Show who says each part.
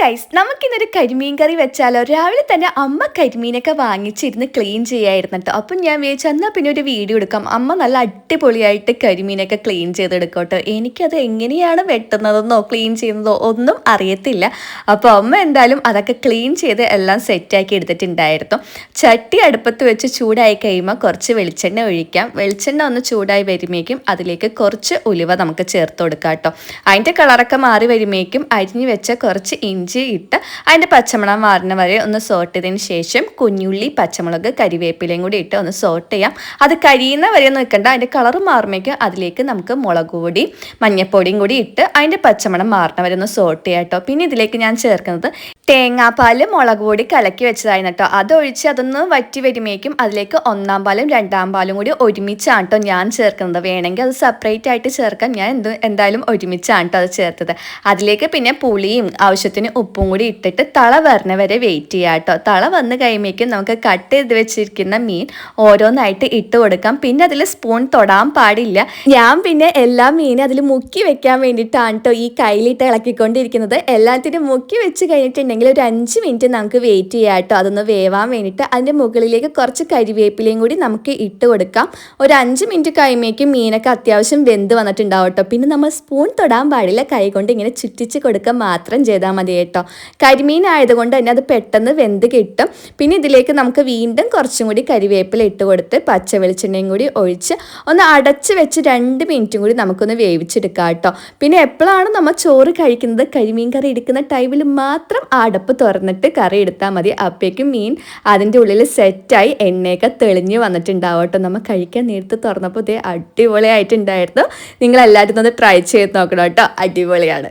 Speaker 1: Guys നമുക്കിന്നൊരു കരിമീൻ കറി വെച്ചാലോ? രാവിലെ തന്നെ അമ്മ കരിമീനൊക്കെ വാങ്ങിച്ചിരുന്ന് ക്ലീൻ ചെയ്യായിരുന്നു കേട്ടോ അപ്പം ഞാൻ വിചാരിച്ചു എന്നാൽ പിന്നെ ഒരു വീഡിയോ എടുക്കാം. അമ്മ നല്ല അടിപൊളിയായിട്ട് കരിമീനൊക്കെ ക്ലീൻ ചെയ്തെടുക്കോട്ടോ. എനിക്കത് എങ്ങനെയാണ് വെട്ടുന്നതെന്നോ ക്ലീൻ ചെയ്യുന്നതോ ഒന്നും അറിയത്തില്ല. അപ്പോൾ അമ്മ എന്തായാലും അതൊക്കെ ക്ലീൻ ചെയ്ത് എല്ലാം സെറ്റാക്കി എടുത്തിട്ടുണ്ടായിരുന്നു. ചട്ടി അടുപ്പത്ത് വെച്ച് ചൂടായി കഴിയുമ്പോൾ കുറച്ച് വെളിച്ചെണ്ണ ഒഴിക്കാം. വെളിച്ചെണ്ണ ഒന്ന് ചൂടായി വരുമ്പോഴേക്കും അതിലേക്ക് കുറച്ച് ഉലുവ നമുക്ക് ചേർത്ത് കൊടുക്കാം കേട്ടോ അതിന്റെ കളറൊക്കെ മാറി വരുമ്പോഴേക്കും അരിഞ്ഞു വെച്ച കുറച്ച് ഇട്ട് അതിന്റെ പച്ചമുളക് മാറുന്ന വരെ ഒന്ന് സോട്ട് ചെയ്തതിന് ശേഷം കുഞ്ഞുള്ളി പച്ചമുളക് കരിവേപ്പിലയും കൂടി ഇട്ട് ഒന്ന് സോട്ട് ചെയ്യാം. അത് കഴിയുന്ന വരെ നിൽക്കണ്ട അതിന്റെ കളർ മാറുമ്പോഴേക്ക് അതിലേക്ക് നമുക്ക് മുളക് പൊടി മഞ്ഞപ്പൊടിയും കൂടി ഇട്ട് അതിന്റെ പച്ചമണം മാറുന്ന വരെ ഒന്ന് സോട്ട് ചെയ്യാം കേട്ടോ പിന്നെ ഇതിലേക്ക് ഞാൻ ചേർക്കുന്നത് തേങ്ങാപ്പാൽ മുളക് പൊടി കലക്കി വെച്ചതായി കേട്ടോ. അതൊഴിച്ച് അതൊന്ന് വറ്റി വരുമ്പോഴേക്കും അതിലേക്ക് ഒന്നാം പാലും രണ്ടാം പാലും കൂടി ഒരുമിച്ചാണ് കേട്ടോ ഞാൻ ചേർക്കുന്നത്. വേണമെങ്കിൽ അത് സെപ്പറേറ്റ് ആയിട്ട് ചേർക്കാം. ഞാൻ എന്ത് എന്തായാലും ഒരുമിച്ചാണ് കേട്ടോ അത് ചേർത്തത്. അതിലേക്ക് പിന്നെ പുളിയും ആവശ്യത്തിന് ഉപ്പും കൂടി ഇട്ടിട്ട് തള വരണ വരെ വെയിറ്റ് ചെയ്യാം കേട്ടോ. തള വന്ന് കഴിയുമ്പോഴേക്കും നമുക്ക് കട്ട് ചെയ്ത് വെച്ചിരിക്കുന്ന മീൻ ഓരോന്നായിട്ട് ഇട്ട് കൊടുക്കാം. പിന്നെ അതിൽ സ്പൂൺ തൊടാൻ പാടില്ല. ഞാൻ പിന്നെ എല്ലാ മീനും അതിൽ മുക്കി വെക്കാൻ വേണ്ടിയിട്ടാണ് കേട്ടോ ഈ കയ്യിലിട്ട് ഇളക്കിക്കൊണ്ടിരിക്കുന്നത്. എല്ലാത്തിനും മുക്കി വെച്ച് കഴിഞ്ഞിട്ടുണ്ടെങ്കിൽ ഉണ്ടെങ്കിൽ ഒരു അഞ്ച് മിനിറ്റ് നമുക്ക് വെയിറ്റ് ചെയ്യാം കേട്ടോ. അതൊന്ന് വേവാൻ വേണ്ടിയിട്ട് അതിന്റെ മുകളിലേക്ക് കുറച്ച് കരിവേപ്പിലയും കൂടി നമുക്ക് ഇട്ട് കൊടുക്കാം. ഒരു അഞ്ച് മിനിറ്റ് കഴിയുമ്പോഴേക്കും മീനൊക്കെ അത്യാവശ്യം വെന്ത് വന്നിട്ടുണ്ടാവും കേട്ടോ. പിന്നെ നമ്മൾ സ്പൂൺ തൊടാൻ പാടില്ല. കൈ കൊണ്ട് ഇങ്ങനെ ചുറ്റിച്ച് കൊടുക്കുക മാത്രം ചെയ്താൽ മതി കേട്ടോ. കരിമീൻ ആയതുകൊണ്ട് തന്നെ അത് പെട്ടെന്ന് വെന്ത് കിട്ടും. പിന്നെ ഇതിലേക്ക് നമുക്ക് വീണ്ടും കുറച്ചും കൂടി കരിവേപ്പില ഇട്ട് കൊടുത്ത് പച്ച വെളിച്ചെണ്ണയും കൂടി ഒഴിച്ച് ഒന്ന് അടച്ച് വെച്ച് രണ്ട് മിനിറ്റും കൂടി നമുക്കൊന്ന് വേവിച്ചെടുക്കാം കേട്ടോ. പിന്നെ എപ്പോഴാണ് നമ്മൾ ചോറ് കഴിക്കുന്നത് കരിമീൻ കറി എടുക്കുന്ന ടൈമിൽ മാത്രം ആ അടപ്പ് തുറന്നിട്ട് കറി എടുത്താൽ മതി. അപ്പോഴേക്കും മീൻ അതിന്റെ ഉള്ളിൽ സെറ്റായി എണ്ണയൊക്കെ തെളിഞ്ഞ് വന്നിട്ടുണ്ടാവും കേട്ടോ. നമ്മൾ കഴിക്കാൻ നേരത്തെ തുറന്നപ്പോൾ ഇതേ അടിപൊളിയായിട്ടുണ്ടായിരുന്നു. നിങ്ങളെല്ലാവരും ഒന്ന് ട്രൈ ചെയ്ത് നോക്കണം കേട്ടോ. അടിപൊളിയാണ്.